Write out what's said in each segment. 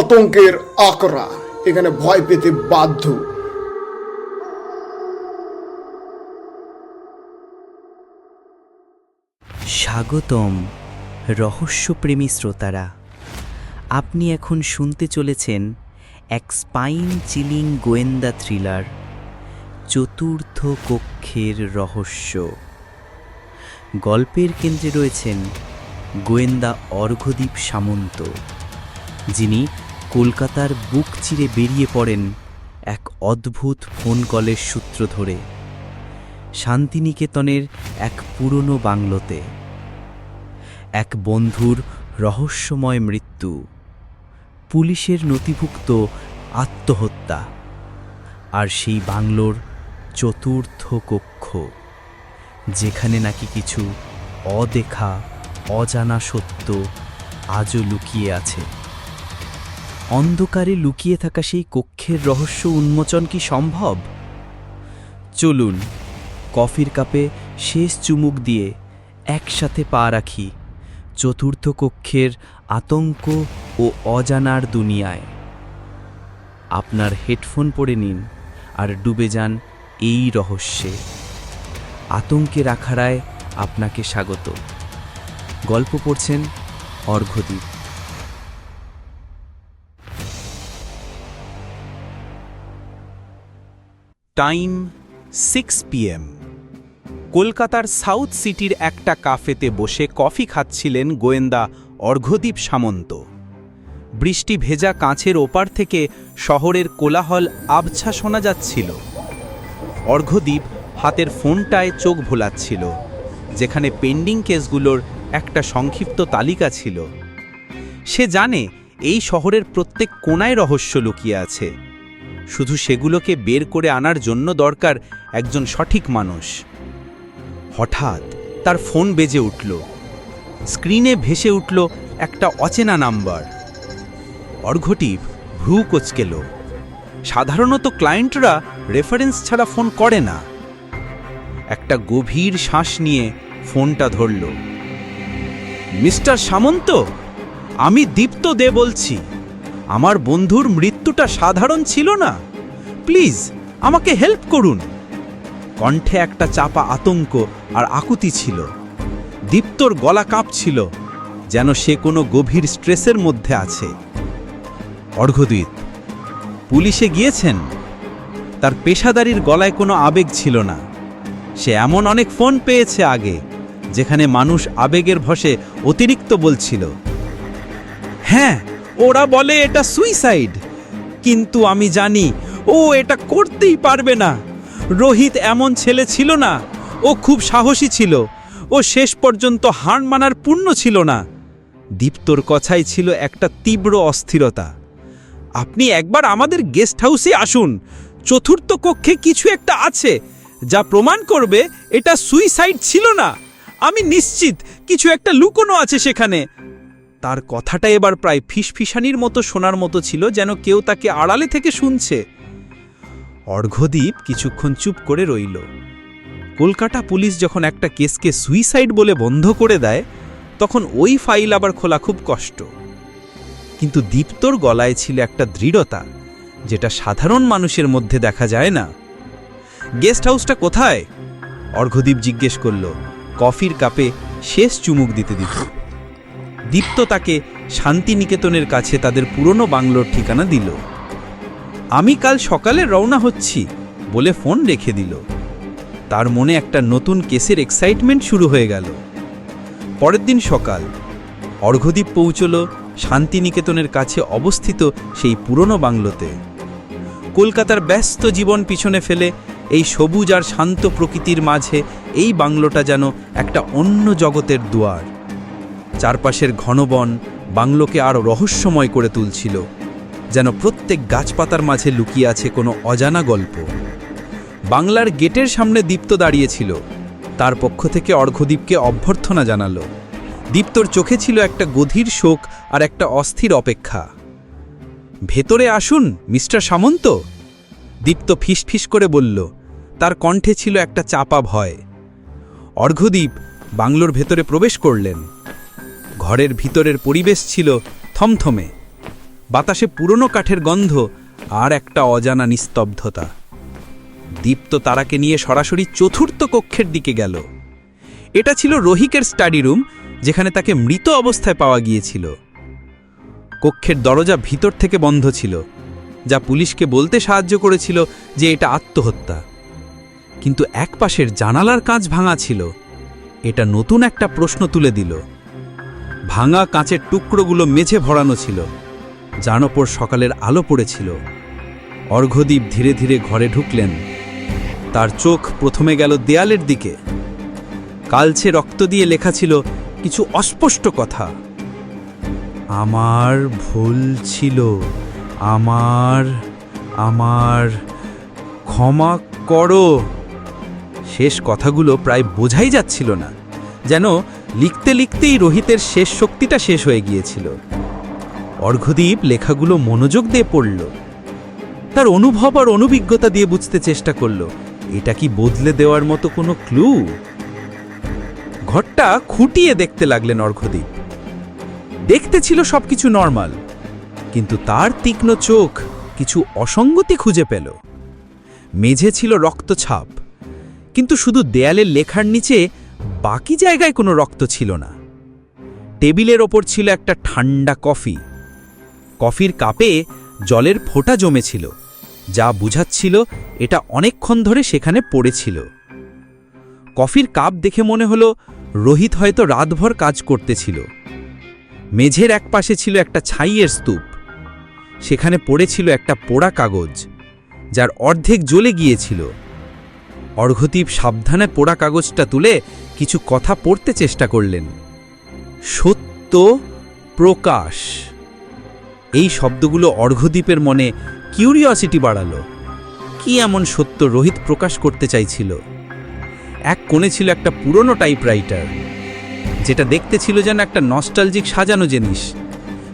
আতঙ্কের আকরা এখানে ভয় পেতে বাধ্য। স্বাগতম, রহস্যপ্রেমী শ্রোতারা। আপনি এখন শুনতে চলেছেন এক স্পাইন চিলিং গোয়েন্দা থ্রিলার চতুর্থ কক্ষের রহস্য। গল্পের কেন্দ্রে রয়েছেন গোয়েন্দা অর্ঘ্যদীপ সামন্ত, যিনি কলকাতার বুক চিরে বেরিয়ে পড়েন এক অদ্ভুত ফোন কলের সূত্র ধরে। শান্তিনিকেতনের এক পুরনো বাংলোতে। এক বন্ধুর রহস্যময় মৃত্যু। পুলিশের নথিভুক্ত আত্মহত্যা। আর সেই বাংলোর চতুর্থ কক্ষ, যেখানে নাকি কিছু অদেখা, অজানা সত্য আজও লুকিয়ে আছে। অন্ধকারে লুকিয়ে থাকা সেই কক্ষের রহস্য উন্মোচন কি সম্ভব? চলুন, কফির কাপে শেষ চুমুক দিয়ে একসাথে পা রাখি চতুর্থ কক্ষের আতঙ্ক ও অজানার দুনিয়ায়। আপনার হেডফোন পরে নিন আর ডুবে যান এই রহস্যে। আতঙ্কের আখাড়ায় আপনাকে স্বাগত। গল্প পড়ছেন অর্ঘ্যদীপ। Time six PM. কলকাতার সাউথ সিটির একটা কাফেতে বসে কফি খাচ্ছিলেন গোয়েন্দা অর্ঘ্যদীপ সামন্ত। বৃষ্টি ভেজা কাঁচের ওপার থেকে শহরের কোলাহল আবছা শোনা যাচ্ছিল। অর্ঘ্যদীপ হাতের ফোনটায় চোখ ভোলাচ্ছিল, যেখানে পেন্ডিং কেসগুলোর একটা সংক্ষিপ্ত তালিকা ছিল। সে জানে এই শহরের প্রত্যেক কোনায় রহস্য লুকিয়ে আছে। শুধু সেগুলোকে বের করে আনার জন্য দরকার একজন সঠিক মানুষ। হঠাৎ তার ফোন বেজে উঠল। স্ক্রিনে ভেসে উঠল একটা অচেনা নাম্বার। অর্ঘটিভ ভ্রু কোচকেল। সাধারণত ক্লায়েন্টরা রেফারেন্স ছাড়া ফোন করে না। একটা গভীর শ্বাস নিয়ে ফোনটা ধরল। মিস্টার সামন্ত, আমি দীপ্ত দে বলছি। আমার বন্ধুর মৃত্যুটা সাধারণ ছিল না। প্লিজ, আমাকে হেল্প করুন। কণ্ঠে একটা চাপা আতঙ্ক আর আকুতি ছিল। দীপ্তর গলা কাঁপছিল, যেন সে কোনো গভীর স্ট্রেসের মধ্যে আছে। অর্ঘদ্বীপ পুলিশে গিয়েছেন? তার পেশাদারির গলায় কোনো আবেগ ছিল না। সে এমন অনেক ফোন পেয়েছে আগে, যেখানে মানুষ আবেগের ভসে অতিরিক্ত বলছিল হ্যাঁ ওরা বলে এটা সুইসাইড। কিন্তু আমি জানি ও এটা করতেই পারবে না। রোহিত এমন ছেলে ছিল না। ও খুব সাহসী ছিল। ও শেষ পর্যন্ত হার মানার পূর্ণ ছিল না। দীপ্তর কথাই ছিল একটা তীব্র অস্থিরতা। আপনি একবার আমাদের গেস্ট হাউসে আসুন। চতুর্থ কক্ষে কিছু একটা আছে। যা প্রমাণ করবে এটা সুইসাইড ছিল না। আমি নিশ্চিত কিছু একটা লুকোনো আছে সেখানে। তার কথাটা এবার প্রায় ফিসফিসানির মতো শোনার মতো ছিল যেন কেউ তাকে আড়ালে থেকে শুনছে। অর্ঘ্যদীপ কিছুক্ষণ চুপ করে রইল। কলকাতা পুলিশ যখন একটা কেসকে সুইসাইড বলে বন্ধ করে দেয়, তখন ওই ফাইল আবার খোলা খুব কষ্ট। কিন্তু দীপ্তর গলায় ছিল একটা দৃঢ়তা, যেটা সাধারণ মানুষের মধ্যে দেখা যায় না। গেস্ট হাউসটা কোথায়? অর্ঘ্যদীপ জিজ্ঞেস করল। কফির কাপে শেষ চুমুক দিতে দিত। দীপ্ত তাকে শান্তিনিকেতনের কাছে তাদের পুরনো বাংলোর ঠিকানা দিল। আমি কাল সকালে রওনা হচ্ছি বলে ফোন রেখে দিল। তার মনে একটা নতুন কেসের এক্সাইটমেন্ট শুরু হয়ে গেল। পরের দিন সকাল, অর্ঘ্যদ্বীপ পৌঁছল শান্তিনিকেতনের কাছে অবস্থিত সেই পুরনো বাংলোতে। কলকাতার ব্যস্ত জীবন পিছনে ফেলে এই সবুজ আর শান্ত প্রকৃতির মাঝে এই বাংলোটা যেন একটা অন্য জগতের দুয়ার। চারপাশের ঘনবন বাংলোকে আরও রহস্যময় করে তুলছিল, যেন প্রত্যেক গাছপাতার মাঝে লুকিয়ে আছে কোনো অজানা গল্প। বাংলার গেটের সামনে দীপ্ত দাঁড়িয়েছিল, তার পক্ষ থেকে অর্ঘ্যদীপকে অভ্যর্থনা জানালো। দীপ্তর চোখে ছিল একটা গধীর শোক আর একটা অস্থির অপেক্ষা। ভেতরে আসুন, মিস্টার সামন্ত! দীপ্ত ফিসফিস করে বলল, তার কণ্ঠে ছিল একটা চাপা ভয়। অর্ঘ্যদীপ বাংলোর ভেতরে প্রবেশ করলেন। ঘরের ভিতরের পরিবেশ ছিল থমথমে। বাতাসে পুরনো কাঠের গন্ধ আর একটা অজানা নিস্তব্ধতা। দীপ্ত তারাকে নিয়ে সরাসরি চতুর্থ কক্ষের দিকে গেল। এটা ছিল রোহিকের স্টাডি রুম, যেখানে তাকে মৃত অবস্থায় পাওয়া গিয়েছিল। কক্ষের দরজা ভিতর থেকে বন্ধ ছিল, যা পুলিশকে বলতে সাহায্য করেছিল যে এটা আত্মহত্যা। কিন্তু একপাশের জানালার কাঁচ ভাঙা ছিল। এটা নতুন একটা প্রশ্ন তুলে দিল। ভাঙা কাঁচের টুকরোগুলো মেঝে ভরানো ছিল। যার ওপর সকালের আলো পড়েছিল। অর্ঘ্যদীপ ধীরে ধীরে ঘরে ঢুকলেন। তার চোখ প্রথমে গেল দেয়ালের দিকে। কালছে রক্ত দিয়ে লেখা ছিল কিছু অস্পষ্ট কথা। আমার ভুল ছিল। আমার আমার, ক্ষমা করো। শেষ কথাগুলো প্রায় বোঝাই যাচ্ছিল না। যেন লিখতে লিখতেই রোহিতের শেষ শক্তিটা শেষ হয়ে গিয়েছিল। অর্ঘ্যদীপ লেখাগুলো মনোযোগ দিয়ে পড়ল। তার অনুভব আর অনভিজ্ঞতা দিয়ে বুঝতে চেষ্টা করল, এটা কি বদলে দেওয়ার মতো কোনো ক্লু? ঘরটা খুঁটিয়ে দেখতে লাগলেন অর্ঘ্যদীপ। দেখতে ছিল সবকিছু নর্মাল, কিন্তু তার তীক্ষ্ণ চোখ কিছু অসঙ্গতি খুঁজে পেল। মেঝে ছিল রক্তছাপ, কিন্তু শুধু দেয়ালের লেখার নিচে বাকি জায়গায় কোনো রক্ত ছিল না। টেবিলের ওপর ছিল একটা ঠান্ডা কফি। কফির কাপে জলের ফোঁটা জমেছিল, যা বুঝাচ্ছিল এটা অনেকক্ষণ ধরে সেখানে পড়েছিল। কফির কাপ দেখে মনে হলো, রোহিত হয়তো রাতভর কাজ করতেছিল। মেঝের একপাশে ছিল একটা ছাইয়ের স্তূপ। সেখানে পড়েছিল একটা পোড়া কাগজ, যার অর্ধেক জ্বলে গিয়েছিল। অর্ঘ্যদীপ সাবধানে পোড়া কাগজটা তুলে কিছু কথা পড়তে চেষ্টা করলেন। সত্য প্রকাশ। এই শব্দগুলো অর্ঘ্যদীপের মনে কিউরিওসিটি বাড়ালো। কি এমন সত্য রোহিত প্রকাশ করতে চাইছিল? এক কোণে ছিল একটা পুরনো টাইপরাইটার যেটা দেখতে ছিল যেন একটা নস্টালজিক সাজানো জিনিস।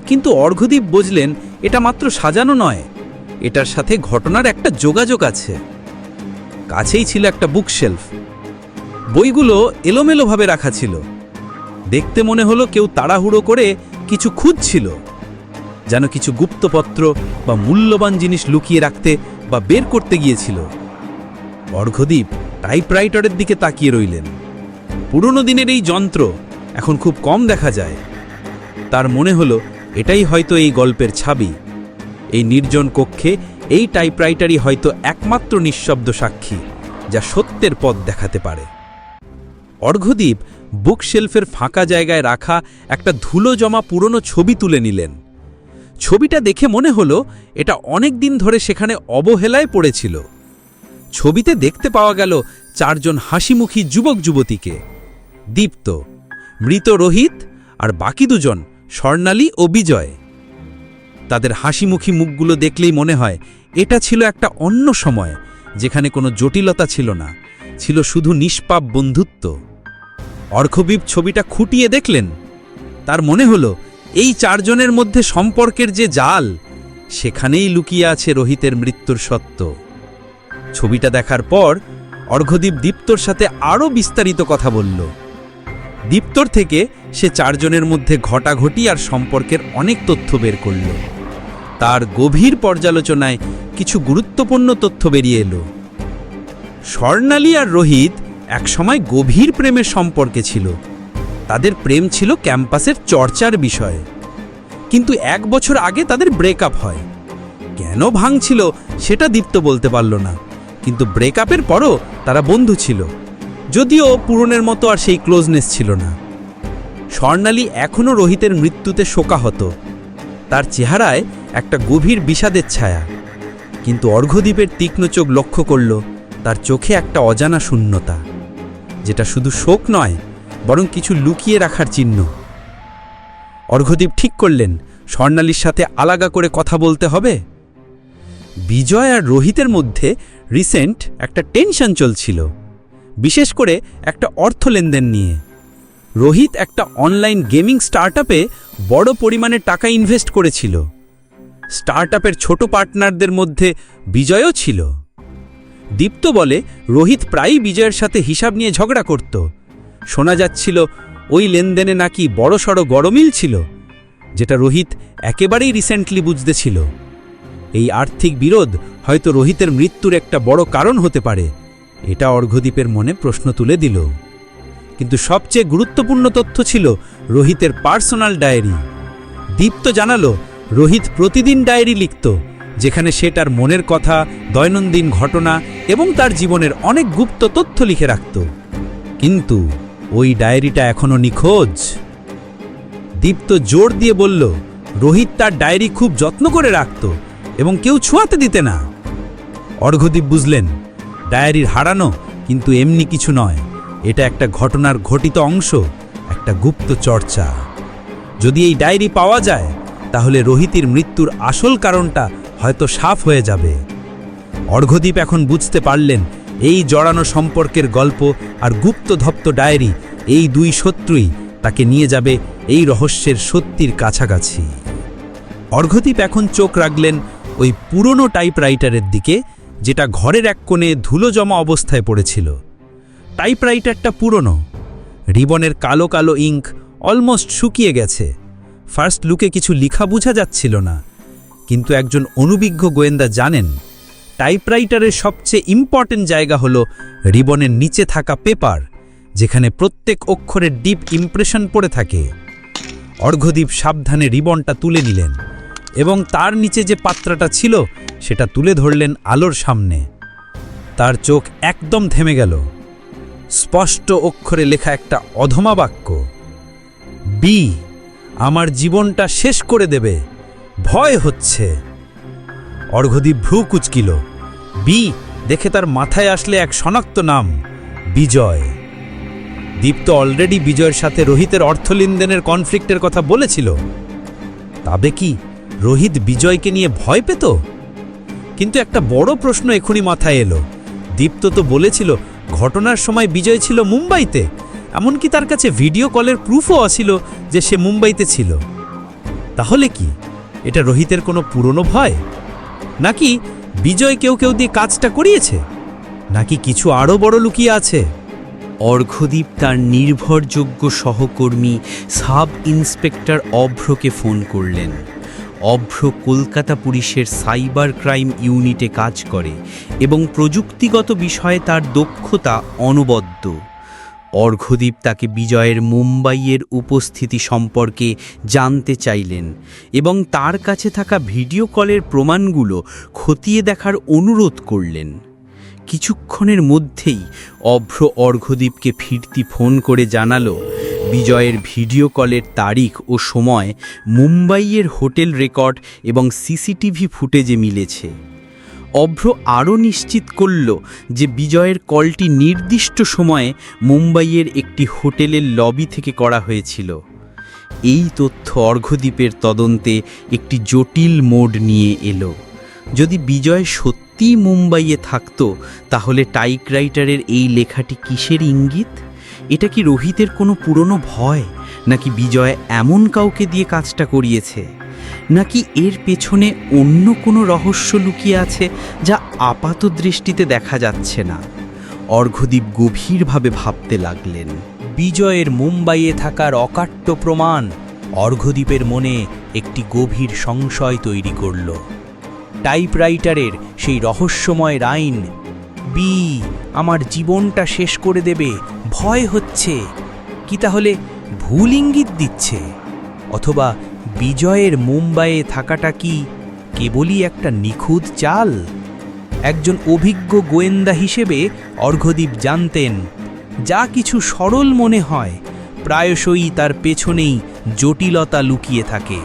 কিন্তু অর্ঘ্যদীপ বুঝলেন, এটা মাত্র সাজানো নয়, এটার সাথে ঘটনার একটা যোগাযোগ আছে। কাছেই ছিল একটা বুকশেলফ বইগুলো এলোমেলোভাবে রাখা ছিল। দেখতে মনে হলো কেউ তাড়াহুড়ো করে কিছু খুঁজছিল, যেন কিছু গুপ্তপত্র বা মূল্যবান জিনিস লুকিয়ে রাখতে বা বের করতে গিয়েছিল। অর্ঘদ্বীপ টাইপরাইটারের দিকে তাকিয়ে রইলেন। পুরনো দিনের এই যন্ত্র এখন খুব কম দেখা যায়। তার মনে হলো এটাই হয়তো এই গল্পের ছাবি। এই নির্জন কক্ষে এই টাইপরাইটারই হয়তো একমাত্র নিঃশব্দ সাক্ষী, যা সত্যের পথ দেখাতে পারে। অর্ঘ্যদীপ বুকশেলফের ফাঁকা জায়গায় রাখা একটা ধুলো জমা পুরনো ছবি তুলে নিলেন। ছবিটা দেখে মনে হলো এটা অনেক দিন ধরে সেখানে অবহেলায় পড়েছিল। ছবিতে দেখতে পাওয়া গেল চারজন হাসিমুখী যুবক যুবতীকে। দীপ্ত, মৃত রোহিত আর বাকি দুজন স্বর্ণালী ও বিজয়। তাদের হাসিমুখী মুখগুলো দেখলেই মনে হয় এটা ছিল একটা অন্য সময়, যেখানে কোনো জটিলতা ছিল না, ছিল শুধু নিষ্পাপ বন্ধুত্ব। অর্ঘবীপ ছবিটা খুঁটিয়ে দেখলেন। তার মনে হলো, এই চারজনের মধ্যে সম্পর্কের যে জাল, সেখানেই লুকিয়ে আছে রোহিতের মৃত্যুর সত্য। ছবিটা দেখার পর অর্ঘদীপ দীপ্তর সাথে আরও বিস্তারিত কথা বলল। দীপ্তর থেকে সে চারজনের মধ্যে ঘটাঘটি আর সম্পর্কের অনেক তথ্য বের করল। তার গভীর পর্যালোচনায় কিছু গুরুত্বপূর্ণ তথ্য বেরিয়ে এলো। স্বর্ণালী আর রোহিত একসময় গভীর প্রেমের সম্পর্কে ছিল। তাদের প্রেম ছিল ক্যাম্পাসের চর্চার বিষয়। কিন্তু এক বছর আগে তাদের ব্রেকআপ হয়। কেন ভাঙছিল সেটা দীপ্ত বলতে পারল না। কিন্তু ব্রেকআপের পরও তারা বন্ধু ছিল। যদিও পূরণের মতো আর সেই ক্লোজনেস ছিল না। স্বর্ণালী এখনও রোহিতের মৃত্যুতে শোকাহত। তার চেহারায় একটা গভীর বিষাদের ছায়া। কিন্তু অর্ঘ্যদ্বীপের তীক্ষ্ণ চোখ লক্ষ্য করল, তার চোখে একটা অজানা শূন্যতা। যেটা শুধু শোক নয়, বরং কিছু লুকিয়ে রাখার চিহ্ন। অর্ঘ্যদ্বীপ ঠিক করলেন, স্বর্ণালীর সাথে আলাদা করে কথা বলতে হবে। বিজয় আর রোহিতের মধ্যে রিসেন্ট একটা টেনশন চলছিল, বিশেষ করে একটা অর্থ লেনদেন নিয়ে। রোহিত একটা অনলাইন গেমিং স্টার্টআপে বড় পরিমাণে টাকা ইনভেস্ট করেছিল। স্টার্টআপের ছোট পার্টনারদের মধ্যে বিজয়ও ছিল। দীপ্ত বলে, রোহিত প্রায়ই বিজয়ের সাথে হিসাব নিয়ে ঝগড়া করত। শোনা যাচ্ছিল, ওই লেনদেনে নাকি বড়সড় গরমিল ছিল, যেটা রোহিত একেবারেই রিসেন্টলি বুঝতেছিল। এই আর্থিক বিরোধ হয়তো রোহিতের মৃত্যুর একটা বড় কারণ হতে পারে, এটা অর্ঘদ্বীপের মনে প্রশ্ন তুলে দিল। কিন্তু সবচেয়ে গুরুত্বপূর্ণ তথ্য ছিল রোহিতের পার্সোনাল ডায়েরি। দীপ্ত জানালো, রোহিত প্রতিদিন ডায়েরি লিখত যেখানে সে তার মনের কথা, দৈনন্দিন ঘটনা এবং তার জীবনের অনেক গুপ্ত তথ্য লিখে রাখত। কিন্তু ওই ডায়েরিটা এখনও নিখোঁজ। দীপ্ত জোর দিয়ে বলল, রোহিত তার ডায়েরি খুব যত্ন করে রাখত এবং কেউ ছোঁয়াতে দিতে না। অর্ঘদ্বীপ বুঝলেন, ডায়েরির হারানো কিন্তু এমনি কিছু নয়। এটা একটা ঘটনার ঘটিত অংশ, একটা গুপ্ত চর্চা। যদি এই ডায়েরি পাওয়া যায়, তাহলে রোহিতের মৃত্যুর আসল কারণটা হয়তো সাফ হয়ে যাবে। অর্ঘদ্বীপ এখন বুঝতে পারলেন, এই জড়ানো সম্পর্কের গল্প আর গুপ্তধপ্ত ডায়েরি, এই দুই শত্রুই তাকে নিয়ে যাবে এই রহস্যের সত্যির কাছাকাছি। অর্ঘদ্বীপ এখন চোখ রাখলেন ওই পুরনো টাইপরাইটারের দিকে, যেটা ঘরের এক কোণে ধুলো জমা অবস্থায় পড়েছিল। টাইপরাইটারটা পুরনো। রিবনের কালো কালো ইঙ্ক অলমোস্ট শুকিয়ে গেছে। ফার্স্ট লুকে কিছু লিখা বোঝা যাচ্ছিল না। কিন্তু একজন অনুবিজ্ঞ গোয়েন্দা জানেন, টাইপরাইটারের সবচেয়ে ইম্পর্টেন্ট জায়গা হলো রিবনের নিচে থাকা পেপার, যেখানে প্রত্যেক অক্ষরের ডিপ ইমপ্রেশন পড়ে থাকে। অর্ঘদ্বীপ সাবধানে রিবনটা তুলে নিলেন এবং তার নিচে যে পাত্রাটা ছিল, সেটা তুলে ধরলেন আলোর সামনে। তার চোখ একদম থেমে গেল। স্পষ্ট অক্ষরে লেখা একটা অধমা বাক্য, বি, আমার জীবনটা শেষ করে দেবে। ভয় হচ্ছে। অর্ঘদ্বীপ ভ্রু কুচকিল। বি, দেখে তার মাথায় আসলে এক শনাক্ত নাম, বিজয়। দীপ্ত অলরেডি বিজয়ের সাথে রোহিতের অর্থ লেনদেনের কনফ্লিক্টের কথা বলেছিল। তবে কি রোহিত বিজয়কে নিয়ে ভয় পেত? কিন্তু একটা বড় প্রশ্ন এখনই মাথায় এলো। দীপ্ত তো বলেছিল, ঘটনার সময় বিজয় ছিল মুম্বাইতে। এমনকি তার কাছে ভিডিও কলের প্রুফও আছিল যে সে মুম্বাইতে ছিল। তাহলে কি? এটা রোহিতের কোনো পুরনো ভয়? নাকি বিজয় কেউ কেউ দিয়ে কাজটা করিয়েছে? নাকি কিছু আরও বড় লুকিয়ে আছে? অর্ঘদ্বীপ তার নির্ভরযোগ্য সহকর্মী সাব ইন্সপেক্টর অভ্রকে ফোন করলেন। অভ্র কলকাতা পুলিশের সাইবার ক্রাইম ইউনিটে কাজ করে এবং প্রযুক্তিগত বিষয়ে তার দক্ষতা অনবদ্য। অর্ঘদ্বীপ তাকে বিজয়ের মুম্বাইয়ের উপস্থিতি সম্পর্কে জানতে চাইলেন এবং তার কাছে থাকা ভিডিও কলের প্রমাণগুলো খতিয়ে দেখার অনুরোধ করলেন। কিছুক্ষণের মধ্যেই অভ্র অর্ঘদ্বীপকে ফিরতি ফোন করে জানালো, বিজয়ের ভিডিও কলের তারিখ ও সময় মুম্বাইয়ের হোটেল রেকর্ড এবং সিসিটিভি ফুটেজে মিলেছে। অভ্র আরও নিশ্চিত করল যে বিজয়ের কলটি নির্দিষ্ট সময়ে মুম্বাইয়ের একটি হোটেলের লবি থেকে করা হয়েছিল। এই তথ্য অর্ঘদ্বীপের তদন্তে একটি জটিল মোড় নিয়ে এলো। যদি বিজয় সত্যিই মুম্বাইয়ে থাকত, তাহলে টাইপরাইটারের এই লেখাটি কিসের ইঙ্গিত? এটা কি রোহিতের কোনো পুরনো ভয়, নাকি বিজয় এমন কাউকে দিয়ে কাজটা করিয়েছে? নাকি এর পেছনে অন্য কোনো রহস্য লুকিয়ে আছে যা আপাত দৃষ্টিতে দেখা যাচ্ছে না? অর্ঘদ্বীপ গভীরভাবে ভাবতে লাগলেন। বিজয়ের মুম্বাইয়ে থাকার অকাট্য প্রমাণ অর্ঘদ্বীপের মনে একটি গভীর সংশয় তৈরি করল। টাইপরাইটারের সেই রহস্যময় রাইন, বি, আমার জীবনটা শেষ করে দেবে, ভয় হচ্ছে, কি তাহলে ভুল ইঙ্গিত দিচ্ছে? অথবা বিজয়ের মুম্বাইয়ে থাকাটা কি কেবলই একটা নিখুঁত চাল? একজন অভিজ্ঞ গোয়েন্দা হিসেবে অর্ঘদ্বীপ জানতেন, যা কিছু সরল মনে হয়, প্রায়শই তার পেছনেই জটিলতা লুকিয়ে থাকে।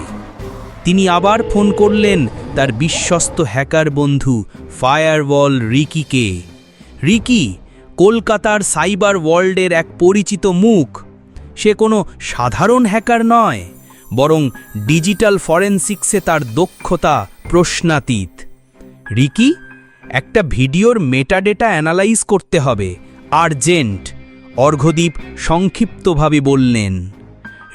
তিনি আবার ফোন করলেন তার বিশ্বস্ত হ্যাকার বন্ধু ফায়ারওয়াল রিকিকে। রিকি, কলকাতার সাইবার ওয়ার্ল্ডের এক পরিচিত মুখ। সে কোনো সাধারণ হ্যাকার নয়। বরং ডিজিটাল ফরেনসিক্সে তার দক্ষতা প্রশ্নাতীত। রিকি, একটা ভিডিওর মেটাডেটা অ্যানালাইজ করতে হবে। আর্জেন্ট অর্ঘদ্বীপ সংক্ষিপ্তভাবে বললেন।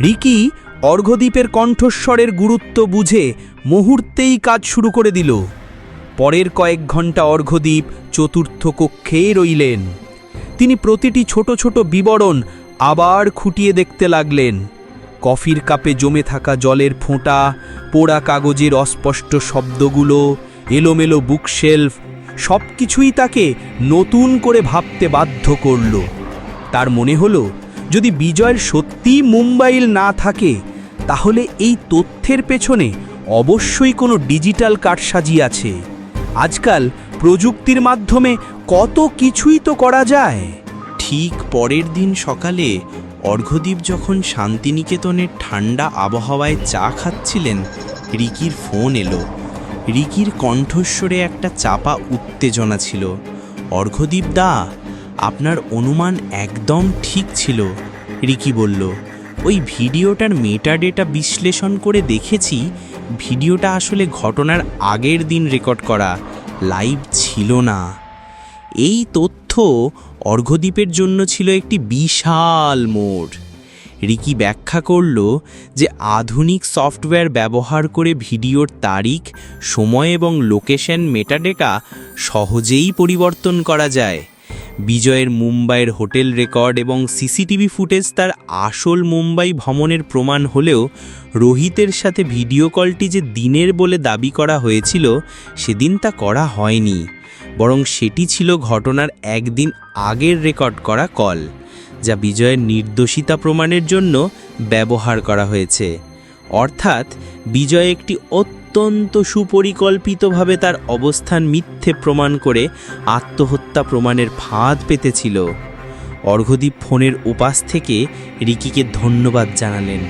রিকি অর্ঘদ্বীপের কণ্ঠস্বরের গুরুত্ব বুঝে মুহূর্তেই কাজ শুরু করে দিল। পরের কয়েক ঘণ্টা অর্ঘদ্বীপ চতুর্থ কক্ষে রইলেন। তিনি প্রতিটি ছোট ছোট বিবরণ আবার খুঁটিয়ে দেখতে লাগলেন। কফির কাপে জমে থাকা জলের ফোঁটা, পোড়া কাগজের অস্পষ্ট শব্দগুলো, এলোমেলো বুকশেলফ সব কিছুই তাকে নতুন করে ভাবতে বাধ্য করল। তার মনে হলো, যদি বিজয়ের সত্যিই মুম্বাইল না থাকে, তাহলে এই তথ্যের পেছনে অবশ্যই কোনো ডিজিটাল কারসাজি আছে। আজকাল প্রযুক্তির মাধ্যমে কত কিছুই তো করা যায়। ঠিক পরের দিন সকালে অর্ঘ্যদীপ যখন শান্তিনিকেতনের ঠান্ডা আবহাওয়ায় চা খাচ্ছিলেন, রিকির ফোন এলো। রিকির কণ্ঠস্বরে একটা চাপা উত্তেজনা ছিল। অর্ঘ্যদীপ দা, আপনার অনুমান একদম ঠিক ছিল, রিকি বলল। ওই ভিডিওটার মেটা ডেটা বিশ্লেষণ করে দেখেছি, ভিডিওটা আসলে ঘটনার আগের দিন রেকর্ড করা, লাইভ ছিল না। এই তথ্য অর্ঘ্যদ্বীপের জন্য ছিল একটি বিশাল মোড়। রিকি ব্যাখ্যা করল যে আধুনিক সফটওয়্যার ব্যবহার করে ভিডিওর তারিখ, সময় এবং লোকেশন মেটাডেটা সহজেই পরিবর্তন করা যায়। বিজয়ের মুম্বাইয়ের হোটেল রেকর্ড এবং সিসিটিভি ফুটেজ তার আসল মুম্বাই ভ্রমণের প্রমাণ হলেও রোহিতের সাথে ভিডিও কলটি যে দিনের বলে দাবি করা হয়েছিল, সেদিন তা করা হয়নি। বরং সেটি ছিল ঘটনার একদিন আগের রেকর্ড করা কল, যা বিজয়ের নির্দোষিতা প্রমাণের জন্য ব্যবহার করা হয়েছে। অর্থাৎ, বিজয় একটি অত্যন্ত সুপরিকল্পিতভাবে তার অবস্থান মিথ্যে প্রমাণ করে আত্মহত্যা প্রমাণের ফাঁদ পেতেছিল। অর্ঘদ্বীপ ফোনের উপাস থেকে রিকিকে ধন্যবাদ জানালেন।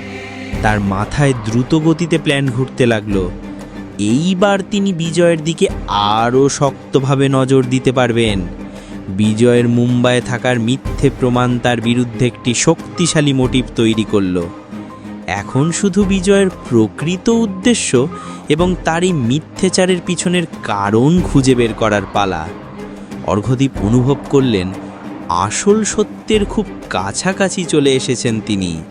তার মাথায় দ্রুত গতিতে প্ল্যান ঘুরতে লাগল। এইবার তিনি বিজয়ের দিকে আরও শক্তভাবে নজর দিতে পারবেন। বিজয়ের মুম্বাইয়ে থাকার মিথ্যে প্রমাণ তার বিরুদ্ধে একটি শক্তিশালী মোটিভ তৈরি করল। এখন শুধু বিজয়ের প্রকৃত উদ্দেশ্য এবং তার এই মিথ্যেচারের পিছনের কারণ খুঁজে বের করার পালা। অর্ঘদ্বীপ অনুভব করলেন, আসল সত্যের খুব কাছাকাছি চলে এসেছেন তিনি।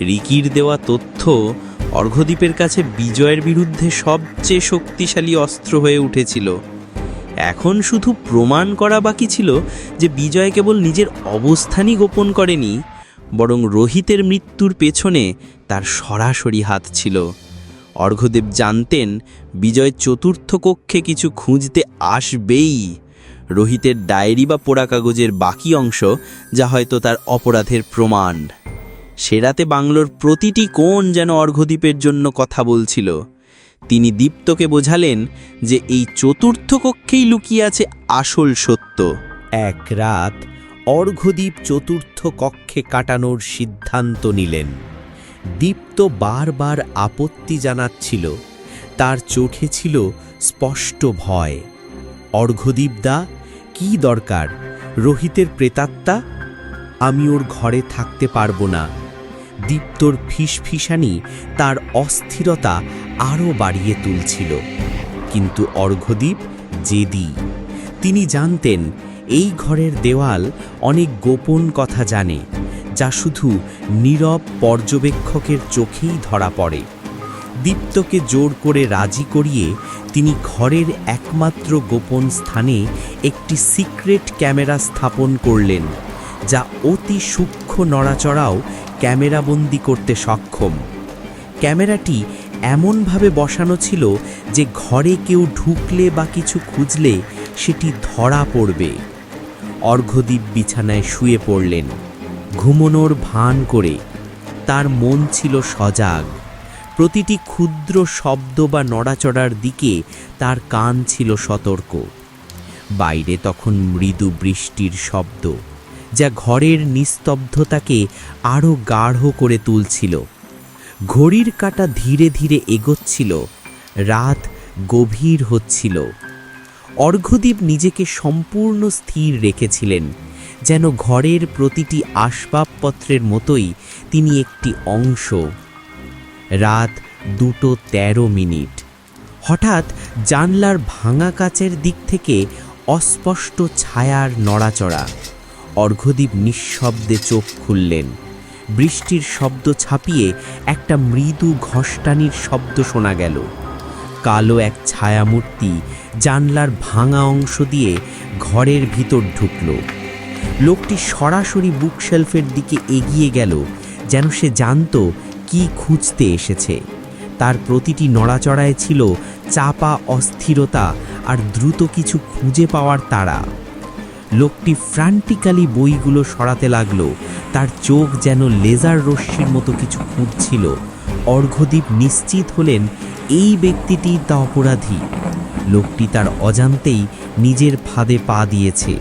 রিকির দেওয়া তথ্য অর্ঘদ্বীপের কাছে বিজয়ের বিরুদ্ধে সবচেয়ে শক্তিশালী অস্ত্র হয়ে উঠেছিল। এখন শুধু প্রমাণ করা বাকি ছিল যে বিজয় কেবল নিজের অবস্থানই গোপন করেনি, বরং রোহিতের মৃত্যুর পেছনে তার সরাসরি হাত ছিল। অর্ঘদেব জানতেন বিজয় চতুর্থ কক্ষে কিছু খুঁজতে আসবেই। রোহিতের ডায়েরি বা পোড়া কাগজের বাকি অংশ, যা হয়তো তার অপরাধের প্রমাণ। সেরাতে বাংলোর প্রতিটি কোণ যেন অর্ঘদ্বীপের জন্য কথা বলছিল। তিনি দীপ্তকে বোঝালেন যে এই চতুর্থ কক্ষেই লুকিয়ে আছে আসল সত্য। এক রাত অর্ঘদ্বীপ চতুর্থ কক্ষে কাটানোর সিদ্ধান্ত নিলেন। দীপ্ত বারবার আপত্তি জানাচ্ছিল। তার চোখে ছিল স্পষ্ট ভয়। অর্ঘদ্বীপদা কি দরকার? রোহিতের প্রেতাত্মা? আমি ওর ঘরে থাকতে পারব না। দীপ্তর ফিসফিসানি তার অস্থিরতা আরও বাড়িয়ে তুলছিল। কিন্তু অর্ঘদ্বীপ জেদি। তিনি জানতেন, এই ঘরের দেওয়াল অনেক গোপন কথা জানে, যা শুধু নীরব পর্যবেক্ষকের চোখেই ধরা পড়ে। দীপ্তকে জোর করে রাজি করিয়ে তিনি ঘরের একমাত্র গোপন স্থানে একটি সিক্রেট ক্যামেরা স্থাপন করলেন, যা অতি সূক্ষ্ম নড়াচড়াও ক্যামেরাবন্দি করতে সক্ষম। ক্যামেরাটি এমনভাবে বসানো ছিল যে ঘরে কেউ ঢুকলে বা কিছু খুঁজলে সেটি ধরা পড়বে। অর্ঘদ্বীপ বিছানায় শুয়ে পড়লেন, ঘুমনোর ভান করে। তার মন ছিল সজাগ। প্রতিটি ক্ষুদ্র শব্দ বা নড়াচড়ার দিকে তার কান ছিল সতর্ক। বাইরে তখন মৃদু বৃষ্টির শব্দ। যা ঘরের নিস্তব্ধতাকে আরও গাঢ় করে তুলছিল। ঘড়ির কাঁটা ধীরে ধীরে এগোচ্ছিল, রাত গভীর হচ্ছিল। অর্ঘদ্বীপ নিজেকে সম্পূর্ণ স্থির রেখেছিলেন, যেন ঘরের প্রতিটি আসবাবপত্রের মতোই তিনি একটি অংশ। রাত দুটো তেরো মিনিট। হঠাৎ জানলার ভাঙা কাচের দিক থেকে অস্পষ্ট ছায়ার নড়াচড়া। অর্ঘদ্বীপ নিঃশব্দে চোখ খুললেন। বৃষ্টির শব্দ ছাপিয়ে একটা মৃদু ঘষ্টানির শব্দ শোনা গেল। কালো এক ছায়ামূর্তি জানলার ভাঙা অংশ দিয়ে ঘরের ভিতর ঢুকল। লোকটি সরাসরি বুকশেলফের দিকে এগিয়ে গেল, যেন সে জানত কি খুঁজতে এসেছে। তার প্রতিটি নড়াচড়ায় ছিল চাপা অস্থিরতা আর দ্রুত কিছু খুঁজে পাওয়ার তাড়া। লোকটি ফ্রান্টিক্যালি বইগুলো সরাতে লাগল। তার চোখ যেন লেজার রশ্মির মতো কিছু খুঁজছিল। অর্ঘদ্বীপ নিশ্চিত হলেন, এই ব্যক্তিটি তা অপরাধী। লোকটি তার অজান্তেই নিজের ফাঁদে পা দিয়েছে।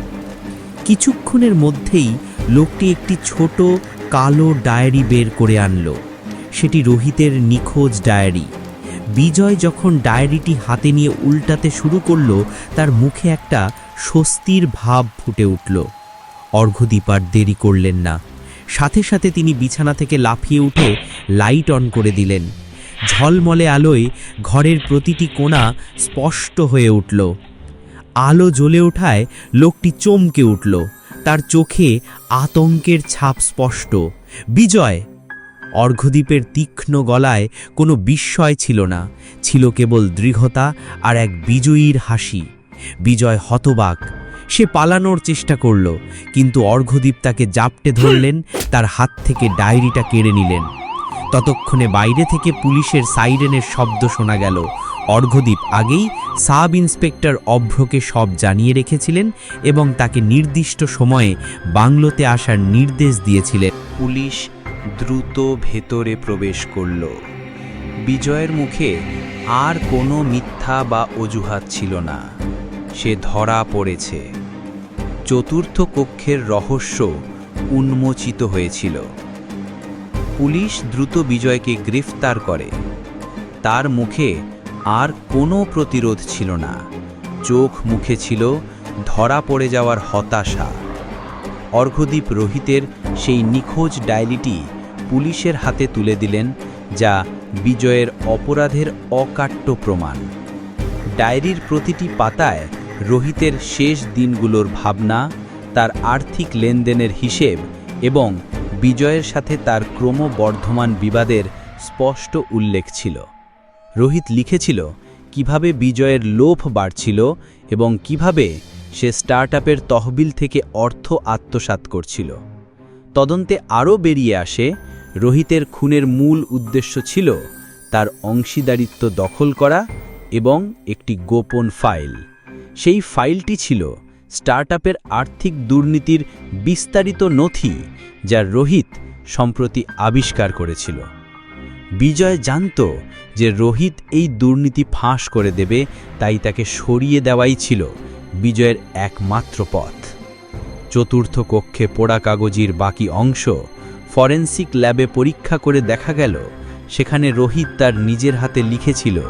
কিছুক্ষণের মধ্যেই লোকটি একটি ছোট কালো ডায়েরি বের করে আনলো। সেটি রোহিতের নিখোঁজ ডায়েরি। বিজয় যখন ডায়েরিটি হাতে নিয়ে উল্টাতে শুরু করল, তার মুখে একটা স্বস্তির ভাব ফুটে উঠল। অর্ঘ্যদীপ আর দেরি করলেন না। সাথে সাথে তিনি বিছানা থেকে লাফিয়ে উঠে লাইট অন করে দিলেন। ঝলমলে আলোয় ঘরের প্রতিটি কোণা স্পষ্ট হয়ে উঠল। আলো জ্বলে ওঠায় লোকটি চমকে উঠল। তার চোখে আতঙ্কের ছাপ স্পষ্ট। বিজয়! অর্ঘদ্বীপের তীক্ষ্ণ গলায় কোনো বিস্ময় ছিল না। ছিল কেবল দৃঢ়তা আর এক বিজয়ীর হাসি। বিজয় হতবাক। সে পালানোর চেষ্টা করল, কিন্তু অর্ঘদ্বীপ তাকে জাপটে ধরলেন, তার হাত থেকে ডায়েরিটা কেড়ে নিলেন। ততক্ষণে বাইরে থেকে পুলিশের সাইরেনের শব্দ শোনা গেল। অর্ঘদ্বীপ আগেই সাব ইন্সপেক্টর অভ্রকে সব জানিয়ে রেখেছিলেন এবং তাকে নির্দিষ্ট সময়ে বাংলোতে আসার নির্দেশ দিয়েছিলেন। পুলিশ দ্রুত ভেতরে প্রবেশ করল। বিজয়ের মুখে আর কোনো মিথ্যা বা অজুহাত ছিল না। সে ধরা পড়েছে। চতুর্থ কক্ষের রহস্য উন্মোচিত হয়েছিল। পুলিশ দ্রুত বিজয়কে গ্রেফতার করে। তার মুখে আর কোনো প্রতিরোধ ছিল না। চোখ মুখে ছিল ধরা পড়ে যাওয়ার হতাশা। অর্ঘদ্বীপ রোহিতের সেই নিখোঁজ ডায়েরিটি পুলিশের হাতে তুলে দিলেন, যা বিজয়ের অপরাধের অকাট্য প্রমাণ। ডায়েরির প্রতিটি পাতায় রোহিতের শেষ দিনগুলোর ভাবনা, তার আর্থিক লেনদেনের হিসেব এবং বিজয়ের সাথে তার ক্রমবর্ধমান বিবাদের স্পষ্ট উল্লেখ ছিল। রোহিত লিখেছিল, কীভাবে বিজয়ের লোভ বাড়ছিল এবং কীভাবে সে স্টার্টআপের তহবিল থেকে অর্থ আত্মসাৎ করছিল। তদন্তে আরও বেরিয়ে আসে, রোহিতের খুনের মূল উদ্দেশ্য ছিল তার অংশীদারিত্ব দখল করা এবং একটি গোপন ফাইল। সেই ফাইলটি ছিল স্টার্টআপের আর্থিক দুর্নীতির বিস্তারিত নথি যা রোহিত সম্প্রতি আবিষ্কার করেছিল। বিজয় জানত যে রোহিত এই দুর্নীতি ফাঁস করে দেবে, তাই তাকে সরিয়ে দেওয়াই ছিল বিজয়ের একমাত্র পথ। চতুর্থ কক্ষে পোড়া কাগজির বাকি অংশ ফরেন্সিক ল্যাবে পরীক্ষা করে দেখা গেল, সেখানে রোহিত তার নিজের হাতে লিখেছিল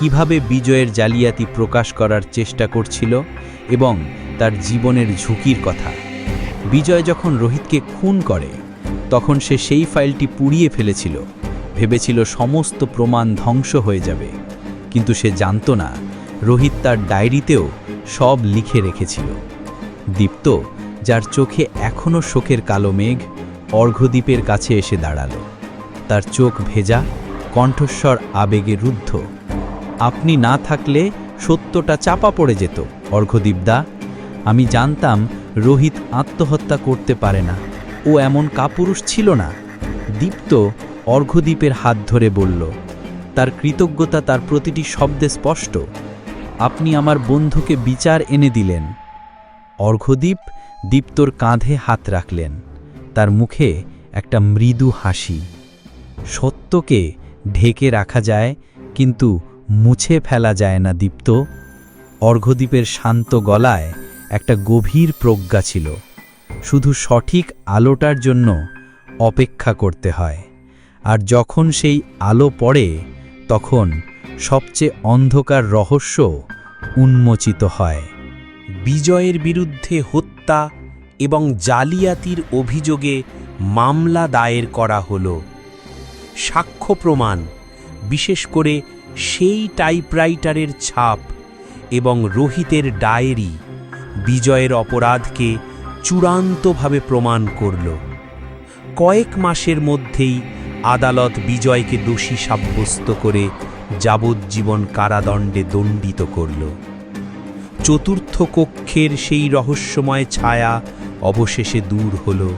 কীভাবে বিজয়ের জালিয়াতি প্রকাশ করার চেষ্টা করছিল এবং তার জীবনের ঝুঁকির কথা। বিজয় যখন রোহিতকে খুন করে, তখন সে সেই ফাইলটি পুড়িয়ে ফেলেছিল। ভেবেছিল সমস্ত প্রমাণ ধ্বংস হয়ে যাবে। কিন্তু সে জানত না, রোহিত তার ডায়েরিতেও সব লিখে রেখেছিল। দীপ্ত, যার চোখে এখনও শোকের কালো মেঘ অর্ঘদ্বীপের কাছে এসে দাঁড়াল। তার চোখ ভেজা, কণ্ঠস্বর আবেগে রুদ্ধ। আপনি না থাকলে সত্যটা চাপা পড়ে যেত অর্ঘদ্বীপদা আমি জানতাম রোহিত আত্মহত্যা করতে পারে না। ও এমন কাপুরুষ ছিল না। দীপ্ত অর্ঘদ্বীপের হাত ধরে বলল, তার কৃতজ্ঞতা তার প্রতিটি শব্দে স্পষ্ট। আপনি আমার বন্ধুকে বিচার এনে দিলেন। অর্ঘদ্বীপ দীপ্তর কাঁধে হাত রাখলেন। তার মুখে একটা মৃদু হাসি। সত্যকে ঢেকে রাখা যায়, কিন্তু মুছে ফেলা যায় না দীপ্ত। অর্ঘদ্বীপের শান্ত গলায় একটা গভীর প্রজ্ঞা ছিল। শুধু সঠিক আলোটার জন্য অপেক্ষা করতে হয়। আর যখন সেই আলো পড়ে, তখন সবচেয়ে অন্ধকার রহস্য উন্মোচিত হয়। বিজয়ের বিরুদ্ধে হত্যা এবং জালিয়াতির অভিযোগে মামলা দায়ের করা হল। সাক্ষ্য প্রমাণ, বিশেষ করে সেই টাইপরাইটারের ছাপ এবং রোহিতের ডায়েরি বিজয়ের অপরাধকে চূড়ান্তভাবে প্রমাণ করল। কয়েক মাসের মধ্যেই আদালত বিজয়কে দোষী সাব্যস্ত করে যাবজ্জীবন কারাদণ্ডে দণ্ডিত করল। চতুর্থ কক্ষের সেই রহস্যময় ছায়া অবশেষে দূর হল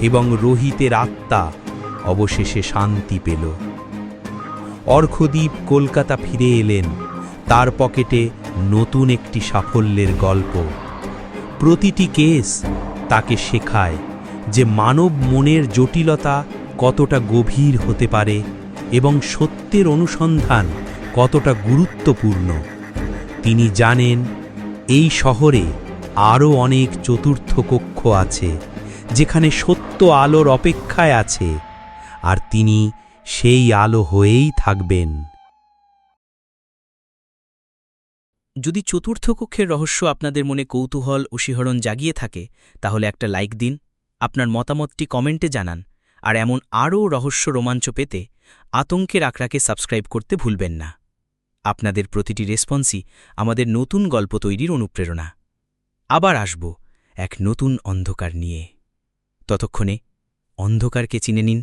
এবং রোহিতের আত্মা অবশেষে শান্তি পেল। অর্ঘদ্বীপ কলকাতা ফিরে এলেন। তার পকেটে নতুন একটি সাফল্যের গল্প। প্রতিটি কেস তাকে শেখায় যে মানব মনের জটিলতা কতটা গভীর হতে পারে এবং সত্যের অনুসন্ধান কতটা গুরুত্বপূর্ণ। তিনি জানেন, এই শহরে আরও অনেক চতুর্থ কক্ষ আছে, যেখানে সত্য আলোর অপেক্ষায় আছে। আর তিনি সেই আলো হয়েই থাকবেন। যদি চতুর্থ কক্ষের রহস্য আপনাদের মনে কৌতূহল ও শিহরণ জাগিয়ে থাকে, তাহলে একটা লাইক দিন, আপনার মতামতটি কমেন্টে জানান, আর এমন আরও রহস্য রোমাঞ্চ পেতে আতঙ্কের আঁকড়াকে সাবস্ক্রাইব করতে ভুলবেন না। আপনাদের প্রতিটি রেসপন্সই আমাদের নতুন গল্প তৈরির অনুপ্রেরণা। আবার আসব এক নতুন অন্ধকার নিয়ে। ততক্ষণে অন্ধকারকে চিনে নিন।